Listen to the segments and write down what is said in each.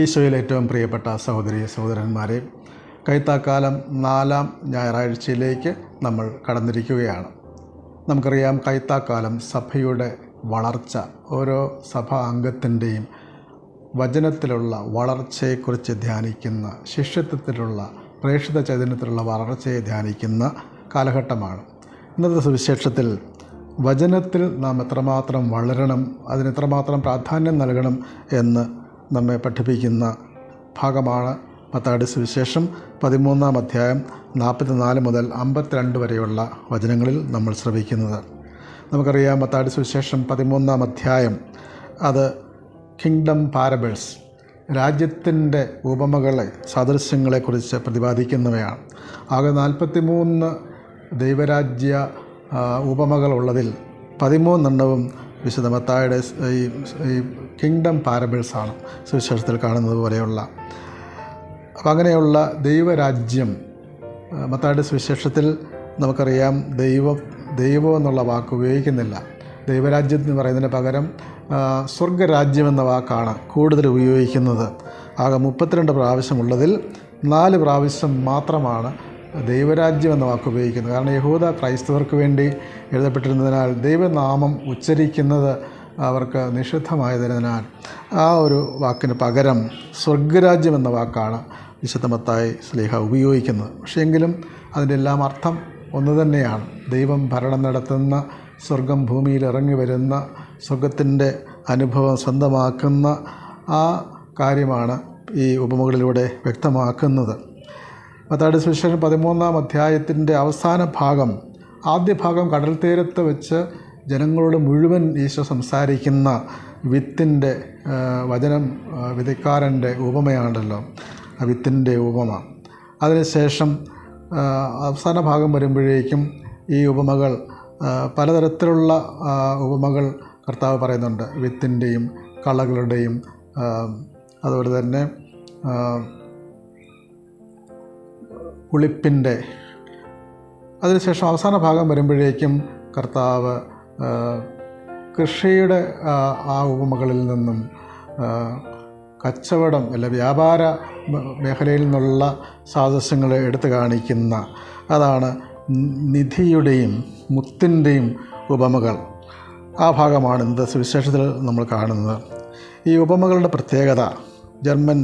ഈശോയിൽ ഏറ്റവും പ്രിയപ്പെട്ട സഹോദരി സഹോദരന്മാരെ കൈത്താക്കാലം നാലാം ഞായറാഴ്ചയിലേക്ക് നമ്മൾ കടന്നിരിക്കുകയാണ്. നമുക്കറിയാം കൈത്താക്കാലം സഭയുടെ വളർച്ച ഓരോ സഭാ അംഗത്തിന്റെയും വചനത്തിലുള്ള വളർച്ചയെക്കുറിച്ച് ധ്യാനിക്കുന്ന ശിഷ്യത്വത്തിലുള്ള പ്രേക്ഷിത ചൈതന്യത്തിലുള്ള വളർച്ചയെ ധ്യാനിക്കുന്ന കാലഘട്ടമാണ്. ഇന്നത്തെ സുവിശേഷത്തിൽ വചനത്തിൽ നാം എത്രമാത്രം വളരണം അതിന് എത്രമാത്രം പ്രാധാന്യം നൽകണം എന്ന് നമ്മെ പഠിപ്പിക്കുന്ന ഭാഗമാണ് പത്താടി സുവിശേഷം പതിമൂന്നാം അധ്യായം നാൽപ്പത്തിനാല് മുതൽ അമ്പത്തിരണ്ട് വരെയുള്ള വചനങ്ങളിൽ നമ്മൾ ശ്രവിക്കുന്നത്. നമുക്കറിയാം പത്താടി സുവിശേഷം പതിമൂന്നാം അധ്യായം അത് കിങ്ഡം പാരബിൾസ് രാജ്യത്തിന്റെ ഉപമകളെ സദൃശ്യങ്ങളെക്കുറിച്ച് പ്രതിപാദിക്കുന്നവയാണ്. ആകെ നാൽപ്പത്തി മൂന്ന് ദൈവരാജ്യ ഉപമകളുള്ളതിൽ പതിമൂന്നെണ്ണവും വിശുദ്ധ മത്തായുടെ ഈ ഈ കിങ്ഡം പാരബിൾസാണ് സുവിശേഷത്തിൽ കാണുന്നത് പോലെയുള്ള. അപ്പം അങ്ങനെയുള്ള ദൈവരാജ്യം മത്തായുടെ സുവിശേഷത്തിൽ നമുക്കറിയാം ദൈവം ദൈവം എന്നുള്ള വാക്ക് ഉപയോഗിക്കുന്നില്ല. ദൈവരാജ്യം എന്ന് പറയുന്നതിന് പകരം സ്വർഗരാജ്യം എന്ന വാക്കാണ് കൂടുതൽ ഉപയോഗിക്കുന്നത്. ആകെ മുപ്പത്തിരണ്ട് പ്രാവശ്യമുള്ളതിൽ നാല് പ്രാവശ്യം മാത്രമാണ് ദൈവരാജ്യം എന്ന വാക്ക് ഉപയോഗിക്കുന്നത് കാരണം യഹൂദ ക്രൈസ്തവർക്ക് വേണ്ടി എഴുതപ്പെട്ടിരുന്നതിനാൽ ദൈവനാമം ഉച്ചരിക്കുന്നത് അവർക്ക് നിഷിദ്ധമായതിനാൽ ആ ഒരു വാക്കിന് പകരം സ്വർഗരാജ്യം എന്ന വാക്കാണ് വിശുദ്ധമത്തായി സ്ലേഹ ഉപയോഗിക്കുന്നത്. പക്ഷേ എങ്കിലും അതിന്റെ എല്ലാം അർത്ഥം ഒന്ന് തന്നെയാണ്. ദൈവം ഭരണം നടത്തുന്ന സ്വർഗം ഭൂമിയിൽ ഇറങ്ങി വരുന്ന സ്വർഗത്തിന്റെ അനുഭവം സ്വന്തമാക്കുന്ന ആ കാര്യമാണ് ഈ ഉപമകളിലൂടെ വ്യക്തമാക്കുന്നത്. മത്താടി സുവിശേഷം പതിമൂന്നാം അധ്യായത്തിന്റെ അവസാന ഭാഗം ആദ്യ ഭാഗം കടൽ തീരത്ത് വെച്ച് ജനങ്ങളോട് മുഴുവൻ ഈശോ സംസാരിക്കുന്ന വിത്തിന്റെ വചനം വിധിക്കാരന്റെ ഉപമയാണല്ലോ. ആ വിത്തിന്റെ ഉപമ. അതിനുശേഷം അവസാന ഭാഗം വരുമ്പോഴേക്കും ഈ ഉപമകൾ പലതരത്തിലുള്ള ഉപമകൾ കർത്താവ് പറയുന്നുണ്ട്. വിത്തിന്റെയും കളകളുടെയും അതുപോലെ തന്നെ പുളിപ്പിന്റെ അതിനുശേഷം അവസാന ഭാഗം വരുമ്പോഴേക്കും കർത്താവ് കൃഷിയുടെ ആ, ഉപമകളിൽ നിന്നും കച്ചവടം അല്ല വ്യാപാര മേഖലയിൽ നിന്നുള്ള സാദസ്യങ്ങൾ എടുത്തു കാണിക്കുന്ന അതാണ് നിധിയുടെയും മുത്തിന്റെയും ഉപമകൾ. ആ ഭാഗമാണ് ഇന്നത്തെ സുവിശേഷത്തിൽ നമ്മൾ കാണുന്നത്. ഈ ഉപമകളുടെ പ്രത്യേകത ജർമ്മൻ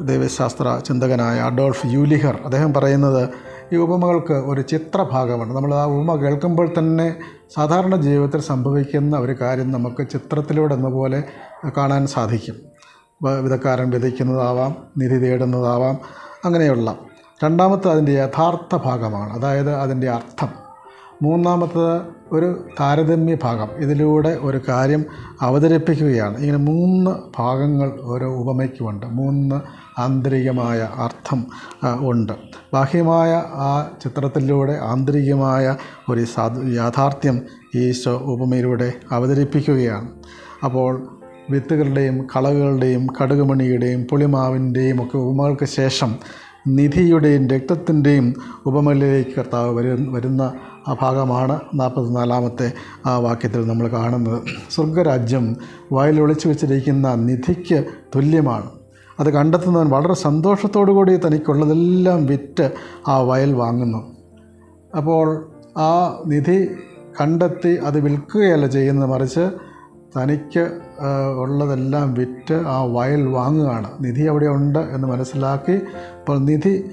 ദൈവശാസ്ത്ര ചിന്തകനായ അഡോൾഫ് യൂലിഹർ അദ്ദേഹം പറയുന്നത് ഈ ഉപമകൾക്ക് ഒരു ചിത്രഭാഗമാണ്. നമ്മൾ ആ ഉപമ കേൾക്കുമ്പോൾ തന്നെ സാധാരണ ജീവിതത്തിൽ സംഭവിക്കുന്ന ഒരു കാര്യം നമുക്ക് ചിത്രത്തിലൂടെ എന്ന പോലെ കാണാൻ സാധിക്കും. വിധക്കാരൻ വിതയ്ക്കുന്നതാവാം നിധി തേടുന്നതാവാം അങ്ങനെയുള്ള. രണ്ടാമത്തെ അതിന്റെ യഥാർത്ഥ ഭാഗമാണ്. അതായത് അതിന്റെ അർത്ഥം. മൂന്നാമത്തത് ഒരു താരതമ്യ ഭാഗം. ഇതിലൂടെ ഒരു കാര്യം അവതരിപ്പിക്കുകയാണ്. ഇങ്ങനെ മൂന്ന് ഭാഗങ്ങൾ ഓരോ ഉപമയ്ക്കുമുണ്ട്. മൂന്ന് ആന്തരികമായ അർത്ഥം ഉണ്ട്. ബാഹ്യമായ ആ ചിത്രത്തിലൂടെ ആന്തരികമായ ഒരു സാധ യാഥാർത്ഥ്യം ഈശോ ഉപമയിലൂടെ അവതരിപ്പിക്കുകയാണ്. അപ്പോൾ വിത്തുകളുടെയും കളകളുടെയും കടുകുമണിയുടെയും പുളിമാവിന്റെയും ഒക്കെ ഉപമകൾക്ക് ശേഷം നിധിയുടെയും രക്തത്തിന്റെയും ഉപമയിലേക്ക് കർത്താവ് വരു വരുന്ന ആ ഭാഗമാണ് നാൽപ്പത്തിനാലാമത്തെ ആ വാക്യത്തിൽ നമ്മൾ കാണുന്നത്. സ്വർഗരാജ്യം വയലൊളിച്ചു വെച്ചിരിക്കുന്ന നിധിക്ക് തുല്യമാണ്. അത് കണ്ടെത്തുന്നവൻ വളരെ സന്തോഷത്തോടു കൂടി തനിക്കുള്ളതെല്ലാം വിറ്റ് ആ വയൽ വാങ്ങുന്നു. അപ്പോൾ ആ നിധി കണ്ടെത്തി അത് വിൽക്കുകയല്ല ചെയ്യുന്നത് മറിച്ച് തനിക്ക് ഉള്ളതെല്ലാം വിറ്റ് ആ വയൽ വാങ്ങുകയാണ്. നിധി അവിടെ ഉണ്ട് എന്ന് മനസ്സിലാക്കി അപ്പോൾ നിധി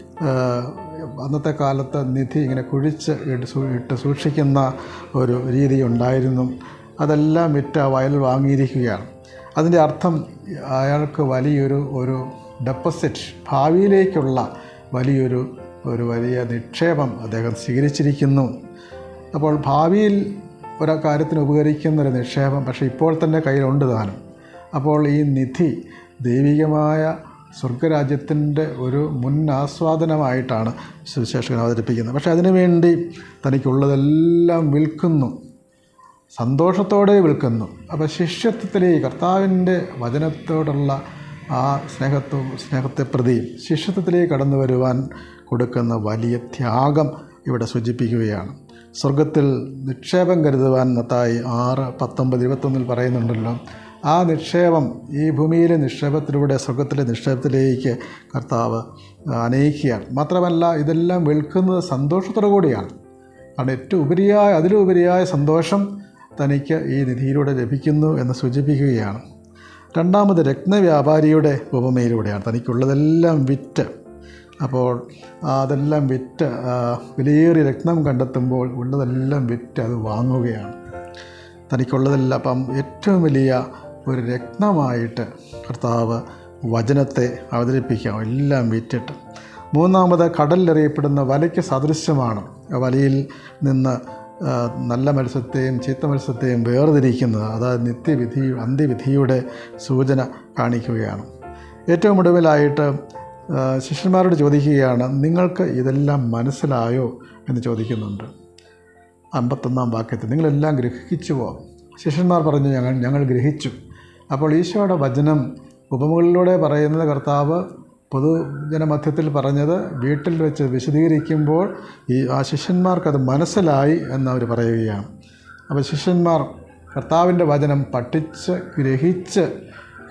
അന്നത്തെ കാലത്ത് നിധി ഇങ്ങനെ കുഴിച്ച് ഇട്ട് ഇട്ട് സൂക്ഷിക്കുന്ന ഒരു രീതി ഉണ്ടായിരുന്നു. അതെല്ലാം വിറ്റ് ആ വയൽ വാങ്ങിയിരിക്കുകയാണ്. അതിന്റെ അർത്ഥം അയാൾക്ക് വലിയൊരു ഒരു ഡെപ്പോസിറ്റ് ഭാവിയിലേക്കുള്ള വലിയൊരു ഒരു വലിയ നിക്ഷേപം അദ്ദേഹം സ്വീകരിച്ചിരിക്കുന്നു. അപ്പോൾ ഭാവിയിൽ ഒരു കാര്യത്തിന് ഉപകരിക്കുന്ന ഒരു നിക്ഷേപം പക്ഷേ ഇപ്പോൾ തന്നെ കയ്യിലുണ്ട് താനും. അപ്പോൾ ഈ നിധി ദൈവികമായ സ്വർഗരാജ്യത്തിന്റെ ഒരു മുൻ ആസ്വാദനമായിട്ടാണ് സുവിശേഷകൻ അവതരിപ്പിക്കുന്നത്. പക്ഷേ അതിനുവേണ്ടി തനിക്കുള്ളതെല്ലാം വിൽക്കുന്നു. സന്തോഷത്തോടെ വിൽക്കുന്നു അപ്പോൾ ശിഷ്യത്വത്തിലെ കർത്താവിന്റെ വചനത്തോടുള്ള ആ സ്നേഹത്വം സ്നേഹത്തെ പ്രതിയും ശിഷ്യത്വത്തിലേക്ക് കടന്നു വരുവാൻ കൊടുക്കുന്ന വലിയ ത്യാഗം ഇവിടെ സൂചിപ്പിക്കുകയാണ്. സ്വർഗത്തിൽ നിക്ഷേപം കരുതുവാൻ മത്തായി ആറ് പത്തൊമ്പത് ഇരുപത്തൊന്നിൽ പറയുന്നുണ്ടല്ലോ ആ നിക്ഷേപം ഈ ഭൂമിയിലെ നിക്ഷേപത്തിലൂടെ സ്വർഗത്തിലെ നിക്ഷേപത്തിലേക്ക് കർത്താവ് അനയിക്കുകയാണ് മാത്രമല്ല ഇതെല്ലാം വിൽക്കുന്നത് സന്തോഷത്തോടു കൂടിയാണ് കാരണം ഏറ്റവും ഉപരിയായ അതിലുപരിയായ സന്തോഷം തനിക്ക് ഈ നിധിയിലൂടെ ലഭിക്കുന്നു എന്ന് സൂചിപ്പിക്കുകയാണ്. രണ്ടാമത് രത്നവ്യാപാരിയുടെ ഉപമയിലൂടെയാണ് തനിക്കുള്ളതെല്ലാം വിറ്റ്. അപ്പോൾ അതെല്ലാം വിറ്റ് വിലയേറിയ രത്നം കണ്ടെത്തുമ്പോൾ ഉള്ളതെല്ലാം വിറ്റ് അത് വാങ്ങുകയാണ്. തനിക്കുള്ളതെല്ലാം അപ്പം ഏറ്റവും വലിയ ഒരു രത്നമായിട്ട് കർത്താവ് വചനത്തെ അവതരിപ്പിക്കാം എല്ലാം വിറ്റിട്ട്. മൂന്നാമത് കടലിലെറിയപ്പെടുന്ന വലയ്ക്ക് സദൃശ്യമാണ്. വലയിൽ നിന്ന് നല്ല മത്സ്യത്തെയും ചീത്ത മത്സ്യത്തെയും വേർതിരിക്കുന്നത് അതായത് നിത്യവിധി അന്ത്യവിധിയുടെ സൂചന കാണിക്കുകയാണ്. ഏറ്റവും ഒടുവിലായിട്ട് ശിഷ്യന്മാരോട് ചോദിക്കുകയാണ് നിങ്ങൾക്ക് ഇതെല്ലാം മനസ്സിലായോ? എന്ന് ചോദിക്കുന്നുണ്ട്. അമ്പത്തൊന്നാം വാക്യത്തിൽ നിങ്ങളെല്ലാം ഗ്രഹിച്ചുവോ ശിഷ്യന്മാർ പറഞ്ഞു ഞങ്ങൾ ഞങ്ങൾ ഗ്രഹിച്ചു. അപ്പോൾ ഈശോയുടെ വചനം ഉപമകളിലൂടെ പറയുന്നത് കർത്താവ് പൊതുജനമധ്യത്തിൽ പറഞ്ഞത് വീട്ടിൽ വെച്ച് വിശദീകരിക്കുമ്പോൾ ഈ ആ ശിഷ്യന്മാർക്കത് മനസ്സിലായി എന്നവർ പറയുകയാണ്. അപ്പോൾ ശിഷ്യന്മാർ കർത്താവിന്റെ വചനം പഠിച്ച് ഗ്രഹിച്ച്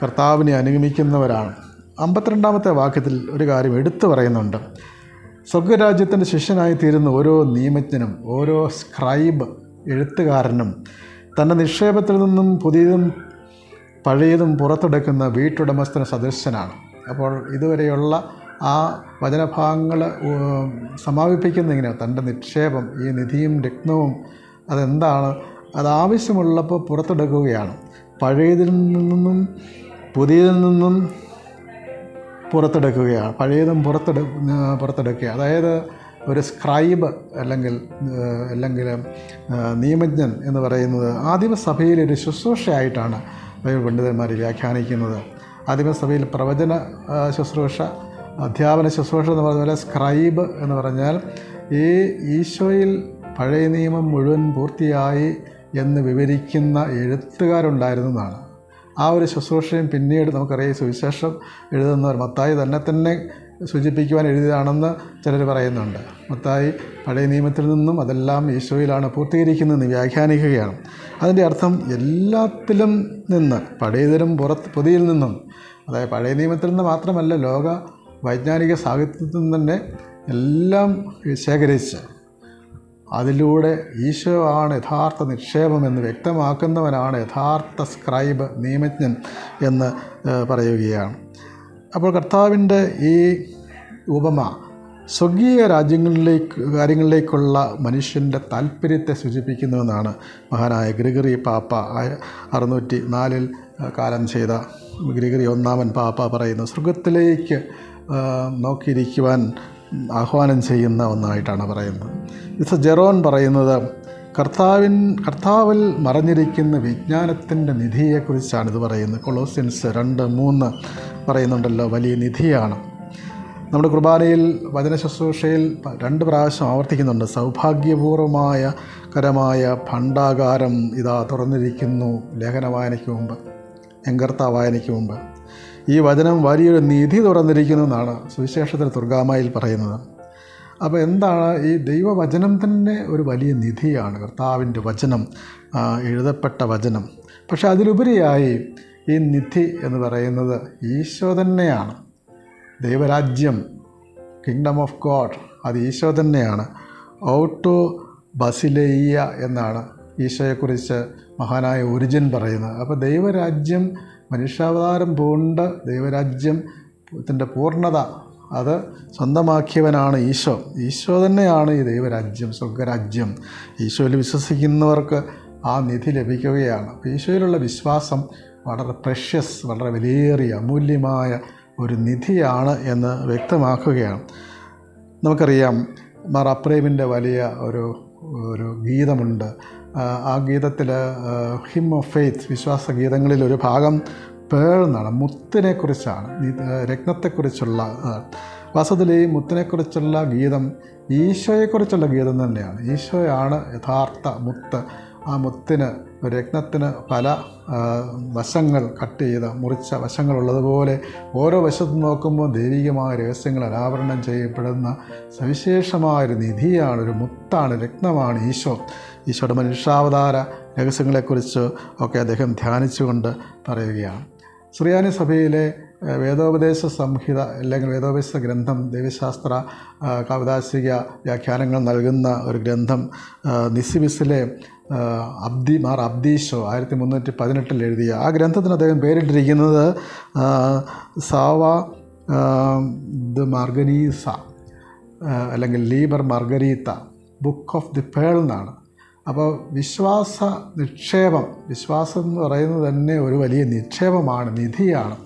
കർത്താവിനെ അനുഗമിക്കുന്നവരാണ്. അമ്പത്തിരണ്ടാമത്തെ വാക്യത്തിൽ ഒരു കാര്യം എടുത്തു പറയുന്നുണ്ട്. സ്വർഗരാജ്യത്തിന്റെ ശിഷ്യനായി തീരുന്ന ഓരോ നിയമജ്ഞനും ഓരോ സ്ക്രൈബ് എഴുത്തുകാരനും തന്റെ നിക്ഷേപത്തിൽ നിന്നും പുതിയതും പഴയതും പുറത്തെടുക്കുന്ന വീട്ടുടമസ്ഥന് സദൃശനാണ്. അപ്പോൾ ഇതുവരെയുള്ള ആ വചനഭാഗങ്ങൾ സമാപിപ്പിക്കുന്ന ഇങ്ങനെ തന്റെ നിക്ഷേപം ഈ നിധിയും രത്നവും അതെന്താണ്? അത് ആവശ്യമുള്ളപ്പോൾ പുറത്തെടുക്കുകയാണ്. പഴയതിൽ നിന്നും പുതിയതിൽ നിന്നും പുറത്തെടുക്കുകയാണ്. പഴയതും പുറത്തെടു പുറത്തെടുക്കുക. അതായത് ഒരു സ്ക്രൈബ് അല്ലെങ്കിൽ അല്ലെങ്കിൽ നിയമജ്ഞൻ എന്ന് പറയുന്നത് ആദിമസഭയിലൊരു ശുശ്രൂഷയായിട്ടാണ് പണ്ഡിതന്മാർ വ്യാഖ്യാനിക്കുന്നത്. ആദിമസഭയിൽ പ്രവചന ശുശ്രൂഷ അധ്യാപന ശുശ്രൂഷ എന്ന് പറഞ്ഞ പോലെ സ്ക്രൈബ് എന്ന് പറഞ്ഞാൽ ഈ ഈശോയിൽ പഴയ നിയമം മുഴുവൻ പൂർത്തിയായി എന്ന് വിവരിക്കുന്ന എഴുത്തുകാരുണ്ടായിരുന്നതാണ് ആ ഒരു ശുശ്രൂഷയും പിന്നീട് നമുക്കറിയാം സുവിശേഷം എഴുതുന്നവർ മത്തായി തന്നെ തന്നെ സൂചിപ്പിക്കുവാൻ എഴുതിയതാണെന്ന് ചിലർ പറയുന്നുണ്ട്. മത്തായി പഴയ നിയമത്തിൽ നിന്നും അതെല്ലാം ഈശോയിലാണ് പൂർത്തീകരിക്കുന്നതെന്ന് വ്യാഖ്യാനിക്കുകയാണ്. അതിന്റെ അർത്ഥം എല്ലാത്തിലും നിന്ന് പഴയതിലും പുറത്ത് പുതിയിൽ നിന്നും അതായത് പഴയ നിയമത്തിൽ നിന്ന് മാത്രമല്ല ലോക വൈജ്ഞാനിക സാഹിത്യത്തിൽ നിന്ന് തന്നെ എല്ലാം ശേഖരിച്ച് അതിലൂടെ ഈശോ ആണ് യഥാർത്ഥ നിക്ഷേപം എന്ന് വ്യക്തമാക്കുന്നവനാണ് യഥാർത്ഥ സ്ക്രൈബ് നിയമജ്ഞൻ എന്ന് പറയുകയാണ്. അപ്പോൾ കർത്താവിന്റെ ഈ ഉപമ സ്വർഗീയ രാജ്യങ്ങളിലേക്ക് കാര്യങ്ങളിലേക്കുള്ള മനുഷ്യന്റെ താല്പര്യത്തെ സൂചിപ്പിക്കുന്നുവെന്നാണ് മഹാനായ ഗ്രിഗറി പാപ്പ അറുന്നൂറ്റി നാലിൽ കാലം ചെയ്ത ഗ്രിഗറി ഒന്നാമൻ പാപ്പ പറയുന്നു. സ്വർഗത്തിലേക്ക് നോക്കിയിരിക്കുവാൻ ആഹ്വാനം ചെയ്യുന്ന ഒന്നായിട്ടാണ് പറയുന്നത്. ഇത് ജെറോൻ പറയുന്നത് കർത്താവിൻ കർത്താവിൽ മറഞ്ഞിരിക്കുന്ന വിജ്ഞാനത്തിന്റെ നിധിയെക്കുറിച്ചാണ് ഇത് പറയുന്നത്. കൊളോസിൻസ് രണ്ട് മൂന്ന് പറയുന്നുണ്ടല്ലോ വലിയ നിധിയാണ്. നമ്മുടെ കുർബാനയിൽ വചന ശുശ്രൂഷയിൽ രണ്ട് പ്രാവശ്യം ആവർത്തിക്കുന്നുണ്ട്. സൗഭാഗ്യപൂർവമായ കരമായ ഭണ്ഡാകാരം ഇതാ തുറന്നിരിക്കുന്നു ലേഖന വായനയ്ക്ക് മുമ്പ് എങ്കർത്ത വായനയ്ക്ക് മുമ്പ്. ഈ വചനം വലിയൊരു നിധി തുറന്നിരിക്കുന്നു എന്നാണ് സുവിശേഷത്തിൽ തുർഗാമയിൽ പറയുന്നത്. അപ്പോൾ എന്താണ് ഈ ദൈവവചനം തന്നെ ഒരു വലിയ നിധിയാണ്? കർത്താവിന്റെ വചനം എഴുതപ്പെട്ട വചനം. പക്ഷേ അതിലുപരിയായി ഈ നിധി എന്ന് പറയുന്നത് ഈശോ തന്നെയാണ്. ദൈവരാജ്യം കിങ്ഡം ഓഫ് ഗോഡ് അത് ഈശോ തന്നെയാണ്. ഔട്ടോ ബസിലെയ്യ എന്നാണ് ഈശോയെക്കുറിച്ച് മഹാനായ ഒരിജിൻ പറയുന്നത്. അപ്പോൾ ദൈവരാജ്യം മനുഷ്യാവതാരം പൂണ്ട് ദൈവരാജ്യം ത്തിന്റെ പൂർണത അത് സ്വന്തമാക്കിയവനാണ് ഈശോ. ഈശോ തന്നെയാണ് ഈ ദൈവരാജ്യം സ്വർഗരാജ്യം. ഈശോയിൽ വിശ്വസിക്കുന്നവർക്ക് ആ നിധി ലഭിക്കുകയാണ്. അപ്പോൾ ഈശോയിലുള്ള വിശ്വാസം വളരെ പ്രഷ്യസ് വളരെ വിലയേറിയ അമൂല്യമായ ഒരു നിധിയാണ് എന്ന് വ്യക്തമാക്കുകയാണ്. നമുക്കറിയാം മാർ അപ്രേമിന്റെ വലിയ ഒരു ഒരു ഗീതമുണ്ട്. ആ, ഗീതത്തിൽ ഹിം ഓഫ് ഫെയ്ത്ത് വിശ്വാസ ഗീതങ്ങളിൽ ഒരു ഭാഗം പേഴ്ന്നാണ് മുത്തിനെക്കുറിച്ചാണ് രത്നത്തെക്കുറിച്ചുള്ള ആ, ഈ മുത്തിനെക്കുറിച്ചുള്ള ഗീതം ഈശോയെക്കുറിച്ചുള്ള ഗീതം തന്നെയാണ്. ഈശോയാണ് യഥാർത്ഥ മുത്ത്. ആ മുത്തിന് രത്നത്തിന് പല വശങ്ങൾ കട്ട് ചെയ്ത മുറിച്ച വശങ്ങളുള്ളതുപോലെ ഓരോ വശത്ത് നോക്കുമ്പോൾ ദൈവികമായ രഹസ്യങ്ങൾ അനാവരണം ചെയ്യപ്പെടുന്ന സവിശേഷമായൊരു നിധിയാണ് ഒരു മുത്താണ് രത്നമാണ് ഈശോ. ഈശോയുടെ മനുഷ്യാവതാര രഹസ്യങ്ങളെക്കുറിച്ച് ഒക്കെ അദ്ദേഹം ധ്യാനിച്ചുകൊണ്ട് പറയുകയാണ്. സുറിയാനി സഭയിലെ വേദോപദേശ സംഹിത അല്ലെങ്കിൽ വേദോപദേശ ഗ്രന്ഥം ദേവശാസ്ത്ര കവിതാശിക വ്യാഖ്യാനങ്ങൾ നൽകുന്ന ഒരു ഗ്രന്ഥം നിസിബിസിലെ അബ്ദി മാർ അബ്ദീഷോ ആയിരത്തി മുന്നൂറ്റി പതിനെട്ടിൽ എഴുതിയ. ആ ഗ്രന്ഥത്തിന് അദ്ദേഹം പേരിട്ടിരിക്കുന്നത് സാവ ദ മാർഗനീസ അല്ലെങ്കിൽ Liber Margarita book of the pearl എന്നാണ്. അപ്പോൾ വിശ്വാസ നിക്ഷേപം വിശ്വാസം എന്ന് പറയുന്നത് തന്നെ ഒരു വലിയ നിക്ഷേപമാണ് നിധിയാണ്.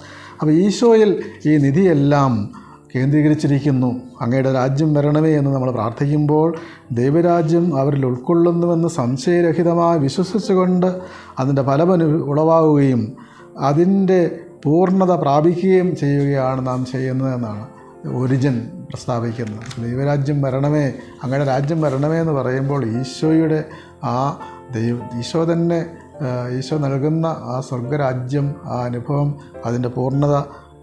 അപ്പോൾ ഈശോയിൽ ഈ നിധിയെല്ലാം കേന്ദ്രീകരിച്ചിരിക്കുന്നു. അങ്ങയുടെ രാജ്യം വരണമേ എന്ന് നമ്മൾ പ്രാർത്ഥിക്കുമ്പോൾ ദൈവരാജ്യം അവരിൽ ഉൾക്കൊള്ളുന്നുവെന്ന് സംശയരഹിതമായി വിശ്വസിച്ചുകൊണ്ട് അതിന്റെ ഫലമനു ഉളവാകുകയും അതിന്റെ പൂർണത പ്രാപിക്കുകയും ചെയ്യുകയാണ് നാം ചെയ്യുന്നതെന്നാണ് ഒരിജിൻ പ്രസ്താവിക്കുന്നത്. ദൈവരാജ്യം വരണമേ അങ്ങയുടെ രാജ്യം വരണമേ എന്ന് പറയുമ്പോൾ ഈശോയുടെ ആ ദൈവ ഈശോ തന്നെ ഈശോ നൽകുന്ന ആ സ്വർഗരാജ്യം ആ അനുഭവം അതിന്റെ പൂർണത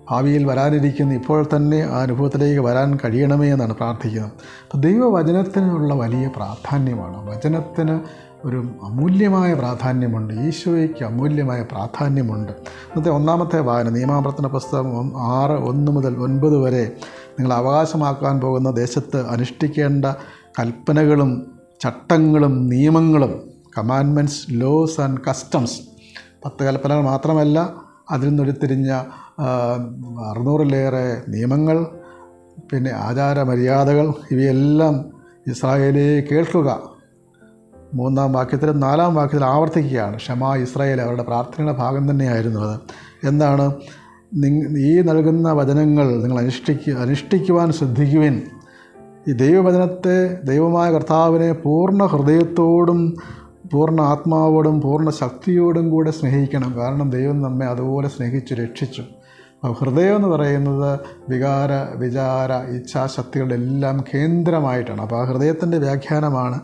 ഭാവിയിൽ വരാനിരിക്കുന്ന ഇപ്പോൾ തന്നെ ആ അനുഭവത്തിലേക്ക് വരാൻ കഴിയണമേ എന്നാണ് പ്രാർത്ഥിക്കുന്നത്. അപ്പോൾ ദൈവവചനത്തിനുള്ള വലിയ പ്രാധാന്യമാണ്. വചനത്തിന് ഒരു അമൂല്യമായ പ്രാധാന്യമുണ്ട്. ഈശോയ്ക്ക് അമൂല്യമായ പ്രാധാന്യമുണ്ട്. ഇന്നത്തെ ഒന്നാമത്തെ വായന നിയമാവർത്തന പുസ്തകം ആറ് ഒന്ന് മുതൽ ഒൻപത് വരെ നിങ്ങൾ അവകാശമാക്കാൻ പോകുന്ന ദേശത്ത് അനുഷ്ഠിക്കേണ്ട കൽപ്പനകളും ചട്ടങ്ങളും നിയമങ്ങളും കമാൻമെന്റ്സ് ലോസ് ആൻഡ് കസ്റ്റംസ് പത്ത് കൽപ്പനകൾ മാത്രമല്ല അതിൽ നിന്നുരുത്തിരിഞ്ഞ അറുന്നൂറിലേറെ നിയമങ്ങൾ പിന്നെ ആചാര മര്യാദകൾ ഇവയെല്ലാം ഇസ്രായേലേ കേൾക്കുക. മൂന്നാം വാക്യത്തിലും നാലാം വാക്യത്തിൽ ആവർത്തിക്കുകയാണ്. ക്ഷമ ഇസ്രായേൽ അവരുടെ പ്രാർത്ഥനയുടെ ഭാഗം തന്നെയായിരുന്നു അത്. എന്താണ്? ഈ നൽകുന്ന വചനങ്ങൾ നിങ്ങൾ അനുഷ്ഠിക്കുക അനുഷ്ഠിക്കുവാൻ ശ്രദ്ധിക്കുവിൻ. ഈ ദൈവവചനത്തെ ദൈവമായ കർത്താവിനെ പൂർണ ഹൃദയത്തോടും പൂർണ ആത്മാവോടും പൂർണ ശക്തിയോടും കൂടെ സ്നേഹിക്കണം. കാരണം ദൈവം നമ്മെ അതുപോലെ സ്നേഹിച്ചു രക്ഷിച്ചു. ഹൃദയം എന്ന് പറയുന്നത് വികാര വിചാര ഇച്ഛാശക്തികളുടെ എല്ലാം കേന്ദ്രമായിട്ടാണ്. അപ്പോൾ ആ ഹൃദയത്തിന്റെ വ്യാഖ്യാനമാണ്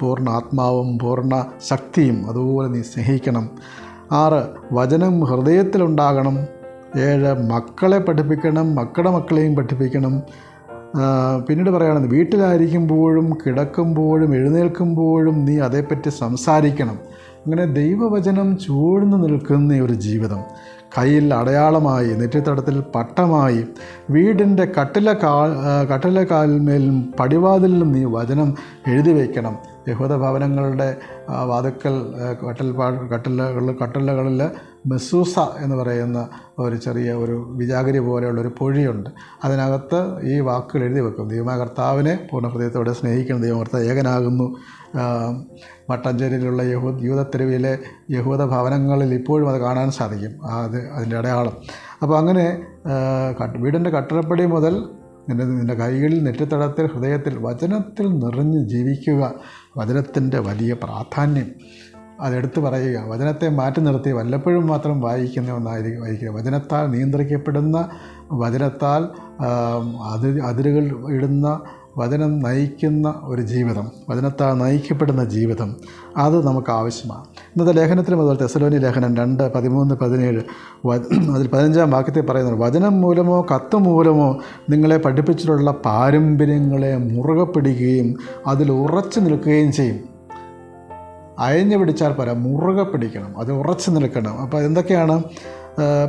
പൂർണ ആത്മാവും പൂർണ ശക്തിയും. അതുപോലെ നീ സ്നേഹിക്കണം. ആറ് വചനം ഹൃദയത്തിലുണ്ടാകണം. ഏഴ് മക്കളെ പഠിപ്പിക്കണം. മക്കളുടെ മക്കളെയും പഠിപ്പിക്കണം. പിന്നീട് പറയുകയാണെന്ന് വീട്ടിലായിരിക്കുമ്പോഴും കിടക്കുമ്പോഴും എഴുന്നേൽക്കുമ്പോഴും നീ അതേപ്പറ്റി സംസാരിക്കണം. അങ്ങനെ ദൈവവചനം ചൂഴ്ന്നു നിൽക്കുന്ന ഒരു ജീവിതം കയ്യിൽ അടയാളമായി നെറ്റിത്തടത്തിൽ പട്ടമായി വീടിന്റെ കട്ടില കാ കട്ടില കാൽമേലും പടിവാതിലിലും നീ വചനം എഴുതി വയ്ക്കണം. യഹൂദ ഭവനങ്ങളുടെ വാതുക്കൽ കട്ടിൽ കട്ടിലകളിൽ കട്ടിലകളിൽ മെസ്സൂസ എന്ന് പറയുന്ന ഒരു ചെറിയ ഒരു വിജാഗിരി പോലെയുള്ള ഒരു പൊഴിയുണ്ട്. അതിനകത്ത് ഈ വാക്കുകൾ എഴുതി വെക്കും. ദൈവകർത്താവിനെ പൂർണ ഹൃദയത്തോടെ സ്നേഹിക്കുന്ന ദൈവമർത്ത ഏകനാകുന്നു. മട്ടഞ്ചേരിയിലുള്ള യഹൂദ യൂതത്തെരുവിലെ യഹൂദ ഭവനങ്ങളിൽ ഇപ്പോഴും അത് കാണാൻ സാധിക്കും. അത് അതിന്റെ അടയാളം. അപ്പോൾ അങ്ങനെ വീടിന്റെ കട്ടളപ്പടി മുതൽ നിന്റെ നിന്റെ കൈകളിൽ നെറ്റിത്തടത്തിൽ ഹൃദയത്തിൽ വചനത്തിൽ നിറഞ്ഞ് ജീവിക്കുക. വചനത്തിന്റെ വലിയ പ്രാധാന്യം. അതെടുത്ത് പറയുക. വചനത്തെ മാറ്റി നിർത്തി വല്ലപ്പോഴും മാത്രം വായിക്കുന്ന ഒന്നായിരിക്കും വായിക്കുക വചനത്താൽ നിയന്ത്രിക്കപ്പെടുന്ന വചനത്താൽ അതിർ അതിരുകൾ ഇടുന്ന വചനം നയിക്കുന്ന ഒരു ജീവിതം വചനത്താൽ നയിക്കപ്പെടുന്ന ജീവിതം അത് നമുക്ക് ആവശ്യമാണ്. ഇന്നത്തെ ലേഖനത്തിന് അതുപോലെ തെസലോനി ലേഖനം രണ്ട് പതിമൂന്ന് പതിനേഴ് അതിൽ പതിനഞ്ചാം വാക്യത്തിൽ പറയുന്നത് വചനം മൂലമോ കത്ത് മൂലമോ നിങ്ങളെ പഠിപ്പിച്ചിട്ടുള്ള പാരമ്പര്യങ്ങളെ മുറുകെ പിടിക്കുകയും അതിൽ ഉറച്ചു നിൽക്കുകയും ചെയ്യും. അയഞ്ഞു പിടിച്ചാൽ പോരാ മുറുകെ പിടിക്കണം അത് ഉറച്ചു നിൽക്കണം. അപ്പോൾ എന്തൊക്കെയാണ്?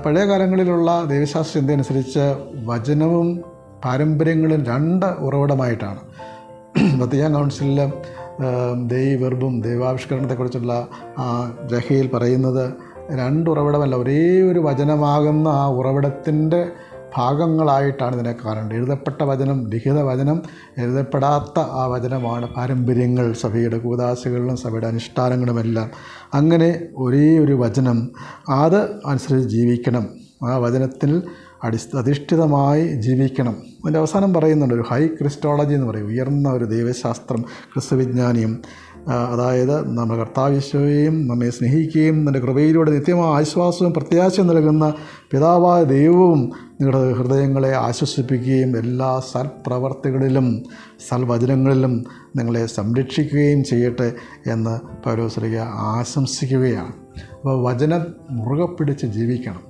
പഴയ കാലങ്ങളിലുള്ള ദൈവശാസ്ത്ര ചിന്തയനുസരിച്ച് വചനവും പാരമ്പര്യങ്ങളും രണ്ട് ഉറവിടമായിട്ടാണ്. വത്തിയാൻ കൗൺസിലിൽ ദൈവെർബും ദൈവാവിഷ്കരണത്തെക്കുറിച്ചുള്ള ആ രഹയിൽ പറയുന്നത് രണ്ട് ഉറവിടമല്ല ഒരേ ഒരു വചനമാകുന്ന ആ ഉറവിടത്തിന്റെ ഭാഗങ്ങളായിട്ടാണ് ഇതിനെ കാണേണ്ടത്. എഴുതപ്പെട്ട വചനം ലിഖിത വചനം എഴുതപ്പെടാത്ത ആ വചനമാണ് പാരമ്പര്യങ്ങൾ സഭയുടെ കൂതാശകളിലും സഭയുടെ അനുഷ്ഠാനങ്ങളുമെല്ലാം. അങ്ങനെ ഒരേ ഒരു വചനം അത് അനുസരിച്ച് ജീവിക്കണം. ആ വചനത്തിൽ അടി അധിഷ്ഠിതമായി ജീവിക്കണം. അതിന്റെ അവസാനം പറയുന്നുണ്ട് ഒരു ഹൈ ക്രിസ്റ്റോളജി എന്ന് പറയും. ഉയർന്ന ഒരു ദൈവശാസ്ത്രം ക്രിസ്തുവിജ്ഞാനിയും അതായത് നമ്മുടെ കർത്താവിശ്വയും നമ്മെ സ്നേഹിക്കുകയും നിന്റെ കൃപയിലൂടെ നിത്യമായ ആശ്വാസവും പ്രത്യാശയും നൽകുന്ന പിതാവായ ദൈവവും നിങ്ങളുടെ ഹൃദയങ്ങളെ ആശ്വസിപ്പിക്കുകയും എല്ലാ സൽപ്രവർത്തികളിലും സൽവചനങ്ങളിലും നിങ്ങളെ സംരക്ഷിക്കുകയും ചെയ്യട്ടെ എന്ന് പൗരോസ്ലിക ആശംസിക്കുകയാണ്. അപ്പോൾ വചനം മുറുകെ പിടിച്ച് ജീവിക്കണം.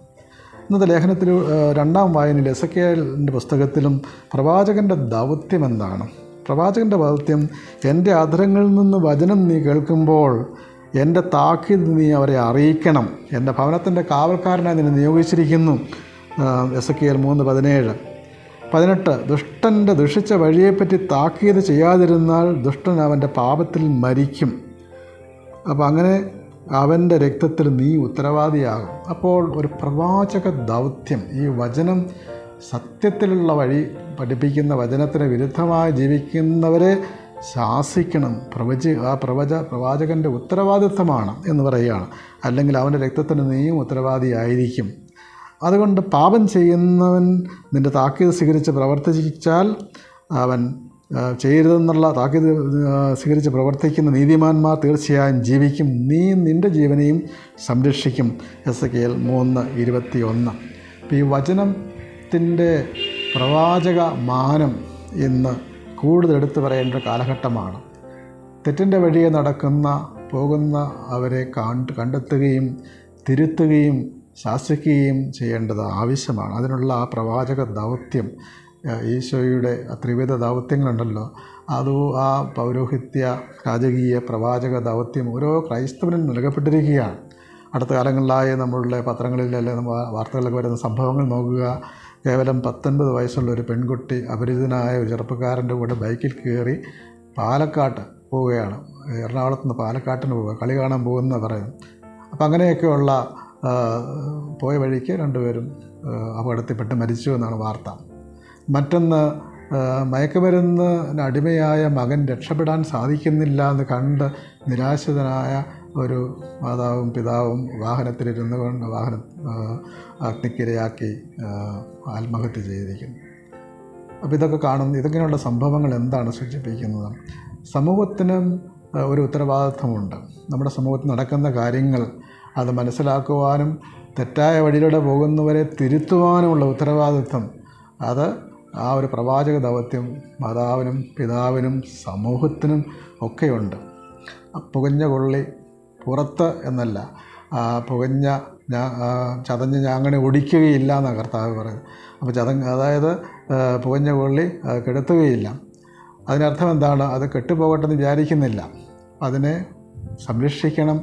ഇന്നത്തെ ലേഖനത്തിൽ രണ്ടാം വായനയിൽ എസക്കേലിന്റെ പുസ്തകത്തിലും പ്രവാചകന്റെ ദൗത്യം എന്താണ്? പ്രവാചകന്റെ ദൗത്യം എന്റെ അധരങ്ങളിൽ നിന്ന് വചനം നീ കേൾക്കുമ്പോൾ എന്റെ താക്കീത് നീ അവരെ അറിയിക്കണം. എന്റെ ഭവനത്തിന്റെ കാവൽക്കാരനായി നിന്നെ നിയോഗിച്ചിരിക്കുന്നു. എസ് കെ എൽ മൂന്ന് പതിനേഴ്. പതിനെട്ട് ദുഷ്ടന്റെ ദുഷിച്ച വഴിയെപ്പറ്റി താക്കീത് ചെയ്യാതിരുന്നാൽ ദുഷ്ടൻ അവന്റെ പാപത്തിൽ മരിക്കും. അപ്പോൾ അങ്ങനെ അവന്റെ രക്തത്തിൽ നീ ഉത്തരവാദിയാകും. അപ്പോൾ ഒരു പ്രവാചക ദൗത്യം ഈ വചനം സത്യത്തിലുള്ള വഴി പഠിപ്പിക്കുന്ന വചനത്തിന് വിരുദ്ധമായി ജീവിക്കുന്നവരെ ശാസിക്കണം. പ്രവചി ആ പ്രവച പ്രവാചകന്റെ ഉത്തരവാദിത്വമാണ് എന്ന് പറയുകയാണ്. അല്ലെങ്കിൽ അവന്റെ രക്തത്തിന് നീയും ഉത്തരവാദിയായിരിക്കും. അതുകൊണ്ട് പാപം ചെയ്യുന്നവൻ നിന്റെ താക്കീത് സ്വീകരിച്ച് പ്രവർത്തിച്ചാൽ അവൻ ചെയ്യരുതെന്നുള്ള താക്കീത് സ്വീകരിച്ച് പ്രവർത്തിക്കുന്ന നീതിമാന്മാർ തീർച്ചയായും ജീവിക്കും. നീ നിന്റെ ജീവനെയും സംരക്ഷിക്കും. എസ് കെ എൽ മൂന്ന് ഇരുപത്തി ഒന്ന് ഈ വചനത്തിന്റെ പ്രവാചക മാനം ഇന്ന് കൂടുതൽ എടുത്തു പറയേണ്ട കാലഘട്ടമാണ്. തെറ്റിന്റെ വഴിയെ നടക്കുന്ന പോകുന്ന അവരെ കണ്ട് കണ്ടെത്തുകയും തിരുത്തുകയും ശാസിക്കുകയും ചെയ്യേണ്ടത് ആവശ്യമാണ്. അതിനുള്ള ആ പ്രവാചക ദൗത്യം ഈശോയുടെ ത്രിവിധ ദൗത്യങ്ങളുണ്ടല്ലോ. അത് ആ പൗരോഹിത്യ രാജകീയ പ്രവാചക ദൗത്യം ഓരോ ക്രൈസ്തവനും നൽകപ്പെട്ടിരിക്കുകയാണ്. അടുത്ത കാലങ്ങളിലായി നമ്മളുടെ പത്രങ്ങളിലല്ലേ നമ്മൾ വാർത്തകളിലൊക്കെ വരുന്ന സംഭവങ്ങൾ നോക്കുക. കേവലം പത്തൊൻപത് വയസ്സുള്ള ഒരു പെൺകുട്ടി അപരിചിതനായ ഒരു ചെറുപ്പക്കാരന്റെ കൂടെ ബൈക്കിൽ കയറി പാലക്കാട്ട് പോവുകയാണ്. എറണാകുളത്ത് നിന്ന് പാലക്കാട്ടിന് പോവുക കളി കാണാൻ പോകുന്ന പറയുന്നു അപ്പം അങ്ങനെയൊക്കെയുള്ള പോയ വഴിക്ക് രണ്ടുപേരും അപകടത്തിൽപ്പെട്ട് മരിച്ചു എന്നാണ് വാർത്ത. മറ്റൊന്ന് മയക്കുമരുന്നിന് അടിമയായ മകൻ രക്ഷപ്പെടാൻ സാധിക്കുന്നില്ല എന്ന് കണ്ട് നിരാശിതനായ ഒരു മാതാവും പിതാവും വാഹനത്തിലിരുന്നു കൊണ്ട് വാഹന അഗ്നിക്കിരയാക്കി ആത്മഹത്യ ചെയ്തിരിക്കുന്നു. അപ്പോൾ ഇതൊക്കെ കാണുന്നു ഇതൊക്കെയുള്ള സംഭവങ്ങൾ എന്താണ് സൂചിപ്പിക്കുന്നത്? സമൂഹത്തിന് ഒരു ഉത്തരവാദിത്വമുണ്ട്. നമ്മുടെ സമൂഹത്തിൽ നടക്കുന്ന കാര്യങ്ങൾ അത് മനസ്സിലാക്കുവാനും തെറ്റായ വഴിയിലൂടെ പോകുന്നവരെ തിരുത്തുവാനുമുള്ള ഉത്തരവാദിത്വം അത് ആ ഒരു പ്രവാചക ദൗത്യം മാതാവിനും പിതാവിനും സമൂഹത്തിനും ഒക്കെയുണ്ട്. പുകഞ്ഞ കൊള്ളി പുറത്ത് എന്നല്ല. പുകഞ്ഞ ചതഞ്ഞ് ഞാങ്ങണി ഒടിക്കുകയില്ല എന്നാണ് കർത്താവ് പറയുന്നത്. അപ്പോൾ ചതഞ്ഞ അതായത് പുകഞ്ഞ കൊള്ളി കെടുത്തുകയില്ല. അതിനർത്ഥം എന്താണ്? അത് കെട്ടുപോകട്ടെ എന്ന് വിചാരിക്കുന്നില്ല. അതിനെ സംരക്ഷിക്കണം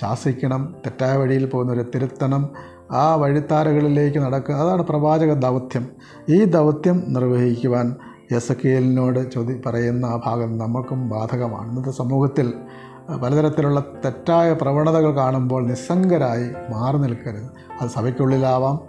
ശാസിക്കണം തെറ്റായ വഴിയിൽ പോകുന്നവരെ തിരുത്തണം ആ വഴിത്താരകളിലേക്ക് നടക്കുക. അതാണ് പ്രവാചക ദൗത്യം. ഈ ദൗത്യം നിർവഹിക്കുവാൻ എസ് കെ എല്ലിനോട് ചോദി പറയുന്ന ആ ഭാഗം നമുക്കും ബാധകമാണ്. ഇന്നത്തെ സമൂഹത്തിൽ പലതരത്തിലുള്ള തെറ്റായ പ്രവണതകൾ കാണുമ്പോൾ നിസ്സംഗരായി മാറി നിൽക്കരുത്. അത് സഭയ്ക്കുള്ളിലാവാം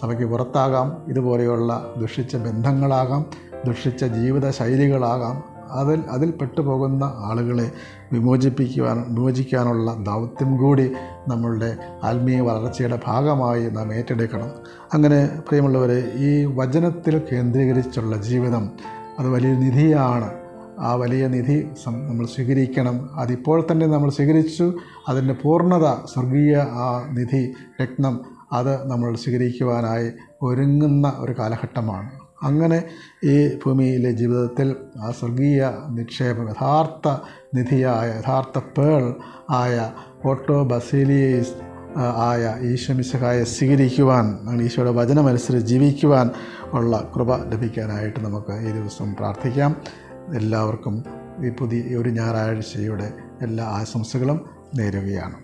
സഭയ്ക്ക് പുറത്താകാം ഇതുപോലെയുള്ള ദുഷിച്ച ബന്ധങ്ങളാകാം ദുഷിച്ച ജീവിത ശൈലികളാകാം അതിൽ അതിൽ പെട്ടുപോകുന്ന ആളുകളെ വിമോചിപ്പിക്കുവാൻ വിമോചിക്കാനുള്ള ദൗത്യം കൂടി നമ്മളുടെ ആത്മീയ വളർച്ചയുടെ ഭാഗമായി നാം ഏറ്റെടുക്കണം. അങ്ങനെ പ്രിയമുള്ളവരെ ഈ വചനത്തിൽ കേന്ദ്രീകരിച്ചുള്ള ജീവിതം അത് വലിയൊരു നിധിയാണ്. ആ വലിയ നിധി നമ്മൾ സ്വീകരിക്കണം. അതിപ്പോൾ തന്നെ നമ്മൾ സ്വീകരിച്ചു. അതിന്റെ പൂർണത സ്വർഗീയ ആ നിധി രത്നം അത് നമ്മൾ സ്വീകരിക്കുവാനായി ഒരുങ്ങുന്ന ഒരു കാലഘട്ടമാണ്. അങ്ങനെ ഈ ഭൂമിയിലെ ജീവിതത്തിൽ ആ സ്വർഗീയ നിക്ഷേപം യഥാർത്ഥ നിധിയായ യഥാർത്ഥ പേൾ ആയ ഓട്ടോ ബസീലിയസ് ആയ ഈശ്വമിശഹായെ സ്വീകരിക്കുവാൻ ഈശോയുടെ വചനമനുസരിച്ച് ജീവിക്കുവാൻ ഉള്ള കൃപ ലഭിക്കാനായിട്ട് നമുക്ക് ഈ ദിവസം പ്രാർത്ഥിക്കാം. എല്ലാവർക്കും ഈ പുതിയ ഒരു ഞായറാഴ്ചയുടെ എല്ലാ ആശംസകളും നേരുകയാണ്.